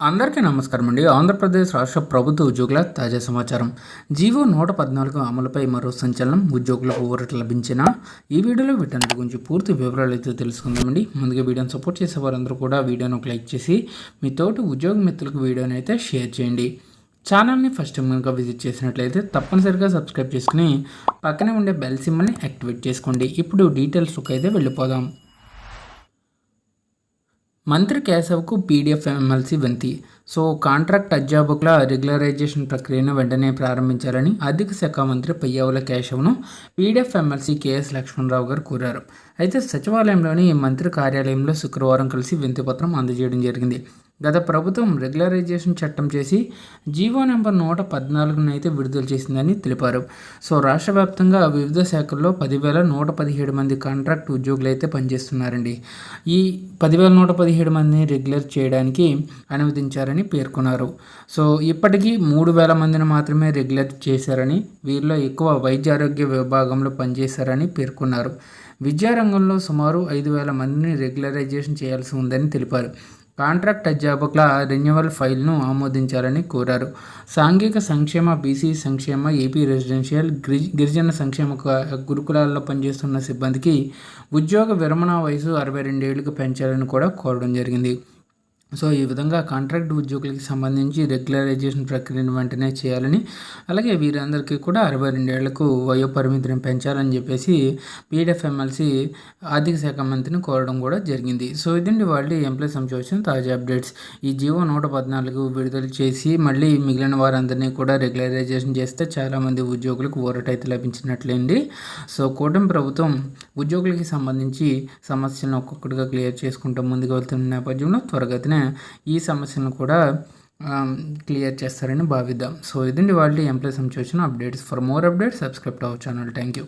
అందరికీ నమస్కారం అండి ఆంధ్రప్రదేశ్ రాష్ట్ర ప్రభుత్వ ఉద్యోగుల తాజా సమాచారం. జీవో నూట పద్నాలుగు అమలుపై మరో సంచలనం ఉద్యోగులకు ఊరట లభించిన ఈ వీడియోలో వీటన్నిటి గురించి పూర్తి వివరాలు అయితే తెలుసుకుందామండి. ముందుగా వీడియోని సపోర్ట్ చేసే వారందరూ కూడా వీడియోను ఒక లైక్ చేసి మీ తోటి ఉద్యోగ మిత్రులకు వీడియోని అయితే షేర్ చేయండి. ఛానల్ని ఫస్ట్ టైం కనుక విజిట్ చేసినట్లయితే తప్పనిసరిగా సబ్స్క్రైబ్ చేసుకుని పక్కనే ఉండే బెల్ సిమ్మల్ని యాక్టివేట్ చేసుకోండి. ఇప్పుడు డీటెయిల్స్కి అయితే వెళ్ళిపోదాం. మంత్రి కేశవ్కు పీడీఎఫ్ ఎమ్మెల్సీ వింతి సో కాంట్రాక్ట్ అధ్యాపకుల రెగ్యులరైజేషన్ ప్రక్రియను వెంటనే ప్రారంభించాలని ఆర్థిక శాఖ మంత్రి Payyavula కేశవ్ను PDF MLC KS Lakshmanarao garu కోరారు. అయితే సచివాలయంలోని మంత్రి కార్యాలయంలో శుక్రవారం కలిసి వింతిపత్రం అందజేయడం జరిగింది. గత ప్రభుత్వం రెగ్యులరైజేషన్ చట్టం చేసి జీవో నెంబర్ నూట పద్నాలుగును అయితే విడుదల చేసిందని తెలిపారు. సో రాష్ట్ర వ్యాప్తంగా వివిధ శాఖల్లో పదివేల నూట పదిహేడు మంది కాంట్రాక్ట్ ఉద్యోగులు అయితే పనిచేస్తున్నారండి. ఈ పదివేల నూట పదిహేడు మందిని రెగ్యులర్ చేయడానికి అనుమతించారని పేర్కొన్నారు. సో ఇప్పటికీ మూడు వేల మందిని మాత్రమే రెగ్యులర్ చేశారని వీరిలో ఎక్కువ వైద్య ఆరోగ్య విభాగంలో పనిచేశారని పేర్కొన్నారు. విద్యారంగంలో సుమారు ఐదు వేల మందిని రెగ్యులరైజేషన్ చేయాల్సి ఉందని తెలిపారు. కాంట్రాక్ట్ అధ్యాపకుల రెన్యువల్ ఫైల్ను ఆమోదించాలని కోరారు. సాంఘిక సంక్షేమ బీసీ సంక్షేమ ఏపీ రెసిడెన్షియల్ గిరిజన సంక్షేమ గురుకులాల్లో పనిచేస్తున్న సిబ్బందికి ఉద్యోగ విరమణ వయసు అరవై రెండేళ్ళకు పెంచాలని కూడా కోరడం జరిగింది. సో ఈ విధంగా కాంట్రాక్ట్ ఉద్యోగులకి సంబంధించి రెగ్యులరైజేషన్ ప్రక్రియను వెంటనే చేయాలని అలాగే వీరందరికీ కూడా అరవై రెండేళ్ళకు వయో పరిమితిని పెంచాలని చెప్పేసి పీడిఎఫ్ ఎమ్మెల్సీ ఆర్థిక శాఖ మంత్రిని కోరడం కూడా జరిగింది. సో ఇదండి వాళ్ళు ఎంప్లాయ్ సంబంధించిన తాజా అప్డేట్స్. ఈ జీవో నూట పద్నాలుగు విడుదల చేసి మళ్ళీ మిగిలిన వారందరినీ కూడా రెగ్యులరైజేషన్ చేస్తే చాలామంది ఉద్యోగులకు ఊరట అయితే లభించినట్లేండి. సో కూటమి ప్రభుత్వం ఉద్యోగులకి సంబంధించి సమస్యలను ఒక్కొక్కటిగా క్లియర్ చేసుకుంటూ ముందుకు వెళ్తున్న నేపథ్యంలో త్వరగతిన ఈ సమస్యలను కూడా క్లియర్ చేస్తారని భావిద్దాం. సో ఇదండి వాళ్ళు ఎంప్లాయీస్ సంబంధించిన updates. For more updates subscribe to our channel. Thank you